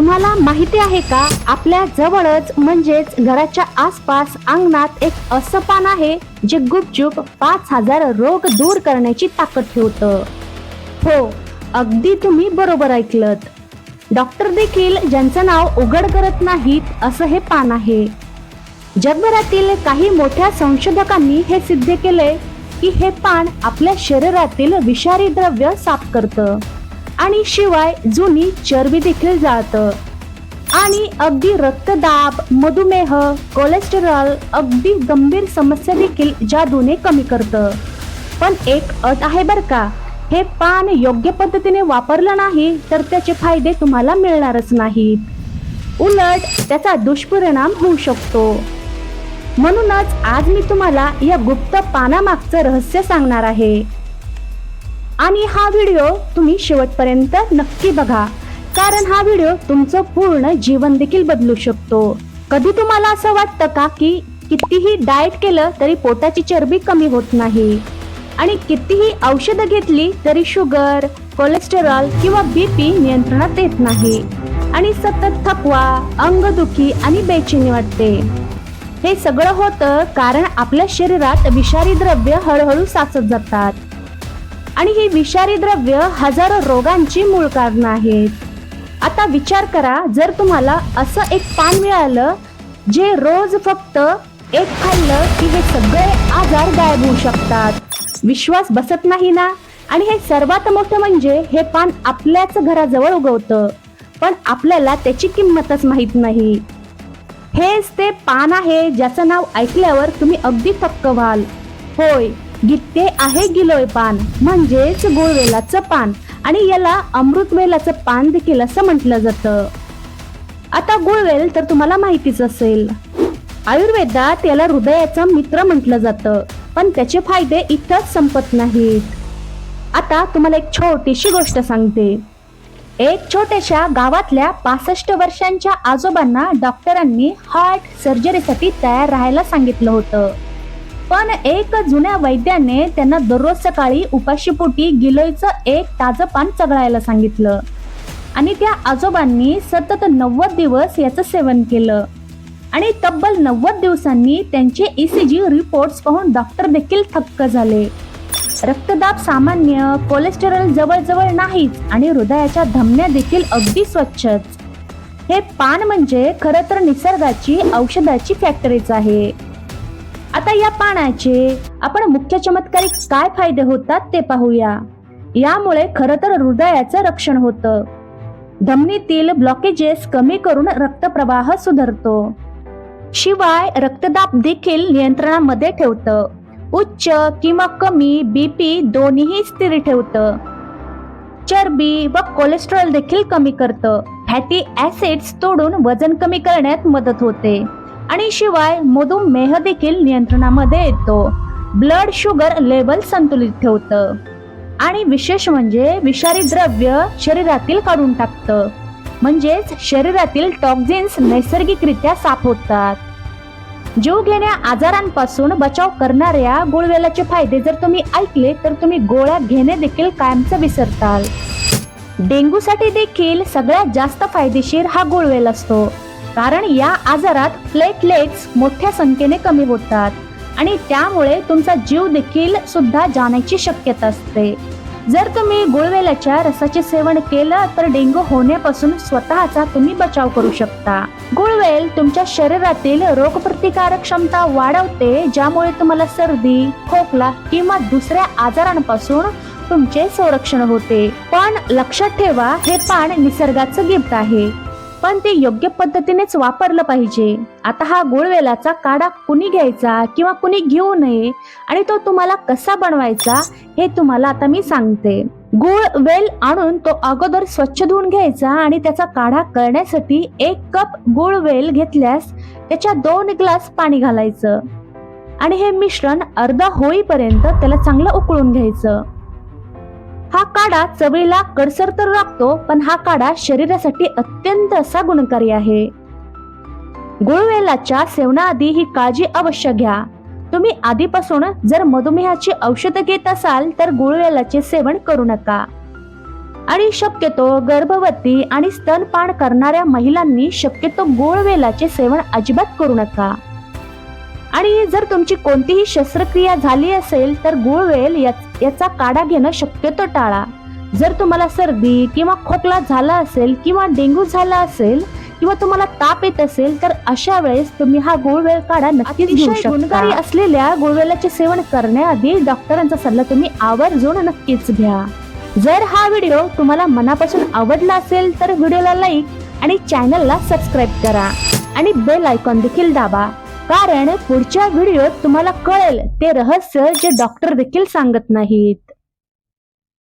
तुम्हाला माहिती आहे का? आपल्या जवळच म्हणजेच घराच्या आसपास अंगणात एक असं पान आहे जे गुपचूप पाच हजार रोग दूर करण्याची ताकद ठेवतं. हो अगदी तुम्ही बरोबर ऐकलत. डॉक्टर देखील ज्यांचं नाव उघड करत नाहीत असं हे पान आहे. जगभरातील काही मोठ्या संशोधकांनी हे सिद्ध केले की हे पान आपल्या शरीरातील विषारी द्रव्य साफ करतं. आणि शिवाय जुनी चरबी देखील जाळतं आणि अगदी रक्तदाब मधुमेह कोलेस्टेरॉल अगदी गंभीर समस्या देखील जादूने कमी करतं. पण एक अट आहे बर का हे पान योग्य पद्धतीने वापरलं नाही तर त्याचे फायदे तुम्हाला मिळणारच नाहीत. उलट त्याचा दुष्परिणाम होऊ शकतो. म्हणूनच आज मी तुम्हाला या गुप्त पानामागचं रहस्य सांगणार आहे. आणि हा व्हिडिओ तुम्ही शेवटपर्यंत नक्की बघा. कारण हा व्हिडिओ तुमचं पूर्ण जीवन देखील बदलू शकतो. कधी तुम्हाला असं वाटतं का की कितीही डाएट केलं तरी पोटाची चरबी कमी होत नाही? आणि कितीही औषधं घेतली तरी शुगर कोलेस्टेरॉल किंवा बीपी नियंत्रणात येत नाही. आणि सतत थकवा अंगदुखी आणि बेचैनी वाटते. हे सगळं होतं कारण आपल्या शरीरात विषारी द्रव्य हळूहळू साचत जातात. आणि ही विषारी द्रव्य हजारो रोगांची मूळ कारण आहेत. आता विचार करा जर तुम्हाला असं एक पान मिळालं जे रोज फक्त एक खाल्लं की हे सगळे आजार गायब होऊ शकतात. विश्वास बसत नाही ना? आणि हे सर्वात मोठं म्हणजे हे पान आपल्याच घराजवळ उगवतं पण आपल्याला त्याची किंमतच माहीत नाही. हेच ते पान आहे ज्याचं नाव ऐकल्यावर तुम्ही अगदी थक्क व्हाल. होय गित्ते आहे गिलोय पान. म्हणजेच गुळवेलाचं पान. आणि याला अमृतवेलाचं पान देखील असं म्हटलं जातं. आता गुळवेल तर तुम्हाला माहितीच असेल. आयुर्वेदात याला हृदयाचं मित्र म्हटलं जातं. पण त्याचे फायदे इथंच संपत नाहीत. आता तुम्हाला एक छोटीशी गोष्ट सांगते. एक छोट्याशा गावातल्या पासष्ट वर्षांच्या आजोबांना डॉक्टरांनी हार्ट सर्जरीसाठी तयार राहायला सांगितलं होतं. पण एक जुन्या वैद्याने त्यांना दररोज सकाळी उपाशीपोटी गिलोयचं एक ताजं पान चघळायला सांगितलं. आणि त्या आजोबांनी सतत नव्वद दिवस याचं सेवन केलं. आणि तब्बल नव्वद दिवसांनी त्यांचे ईसीजी रिपोर्ट्स पाहून डॉक्टर देखील थक्क झाले. रक्तदाब सामान्य कोलेस्टेरॉल जवळजवळ नाहीच आणि हृदयाच्या धमन्या देखील अगदी स्वच्छच. हे पान म्हणजे खरं तर निसर्गाची औषधाची फॅक्टरीच आहे. आता या पानाचे आपण मुख्य चमत्कारिक काय फायदे होतात ते पाहूया. यामुळे खरं तर हृदयाचं रक्षण होतं. धमनीतील ब्लॉकेजेस कमी करून रक्तप्रवाह सुधारतो. शिवाय रक्तदाब देखील नियंत्रणामध्ये ठेवतं. उच्च किंवा कमी बीपी दोन्हीही स्थिर ठेवतं. चरबी व कोलेस्ट्रॉल देखील कमी करतं. फॅटी ऍसिड्स तोडून वजन कमी करण्यात मदत होते. आणि शिवाय मधुमेह देखील नियंत्रणामध्ये येतो. ब्लड शुगर लेवल संतुलित ठेवतं. आणि विशेष म्हणजे विषारी द्रव्य शरीरातील काढून टाकतं. म्हणजेच शरीरातील टॉक्झिन्स नैसर्गिकरित्या साफ होतात जीव घेण्या आजारांपासून बचाव करणाऱ्या गुळवेलाचे फायदे जर तुम्ही ऐकले तर तुम्ही गोळ्या घेणे देखील कायमचं विसरताल. डेंग्यूसाठी देखील सगळ्यात जास्त फायदेशीर हा गुळवेल असतो. कारण या आजारात प्लेटलेट्स मोठ्या संख्येने कमी होतात आणि त्यामुळे तुमचा जीव देखील सुद्धा जाण्याची शक्यता असते. जर तुम्ही गुळवेलाच्या रसाचे सेवन केलं तर डेंग्यू होण्यापासून स्वतःचा तुम्ही बचाव करू शकता. गुळवेल तुमच्या शरीरातील रोगप्रतिकारक क्षमता वाढवते ज्यामुळे तुम्हाला सर्दी खोकला किंवा दुसऱ्या आजारांपासून तुमचे संरक्षण होते. पण लक्षात ठेवा हे पान निसर्गाचं गिफ्ट आहे. पण ते योग्य पद्धतीनेच वापरलं पाहिजे. आता हा गुळवेलाचा काढा कुणी घ्यायचा किंवा कुणी घेऊ नये आणि तो तुम्हाला कसा बनवायचा हे तुम्हाला आता मी सांगते. गुळ वेल आणून तो अगोदर स्वच्छ धुवून घ्यायचा आणि त्याचा काढा करण्यासाठी एक कप गुळ वेल घेतल्यास त्याच्या दोन ग्लास पाणी घालायचं. आणि हे मिश्रण अर्धा होईपर्यंत त्याला चांगलं उकळून घ्यायचं. हा काढा चवीला कडसर तर लागतो पण हा काढा शरीरासाठी अत्यंत असा गुणकारी आहे. गुळवेलाच्या सेवनाआधी ही काळजी अवश्य घ्या. तुम्ही आधीपासून जर मधुमेहाची औषधं घेत असाल तर गुळवेलाचे सेवन करू नका. आणि शक्यतो गर्भवती आणि स्तनपान करणाऱ्या महिलांनी शक्यतो गुळवेलाचे सेवन अजिबात करू नका. आणि जर तुमची कोणतीही शस्त्रक्रिया झाली असेल तर गुळवेल याच- याचा काढा घेणं शक्यतो टाळा. जर तुम्हाला सर्दी किंवा खोकला झाला असेल किंवा डेंग्यू झाला असेल किंवा तुम्हाला ताप येत असेल तर अशा वेळेस तुम्ही हा गुळवेल काढा नक्कीच घेऊ शकता. गुणकारी असलेल्या गुळवेलाचे सेवन करण्याआधी डॉक्टरांचा सल्ला तुम्ही आवर्जून नक्कीच घ्या. जर हा व्हिडिओ तुम्हाला मनापासून आवडला असेल तर व्हिडिओला लाईक आणि चॅनलला सबस्क्राईब करा. आणि बेल आयकॉन देखील दाबा. कारण पुढच्या व्हिडिओत तुम्हाला कळेल ते रहस्य जे डॉक्टर देखील सांगत नाहीत.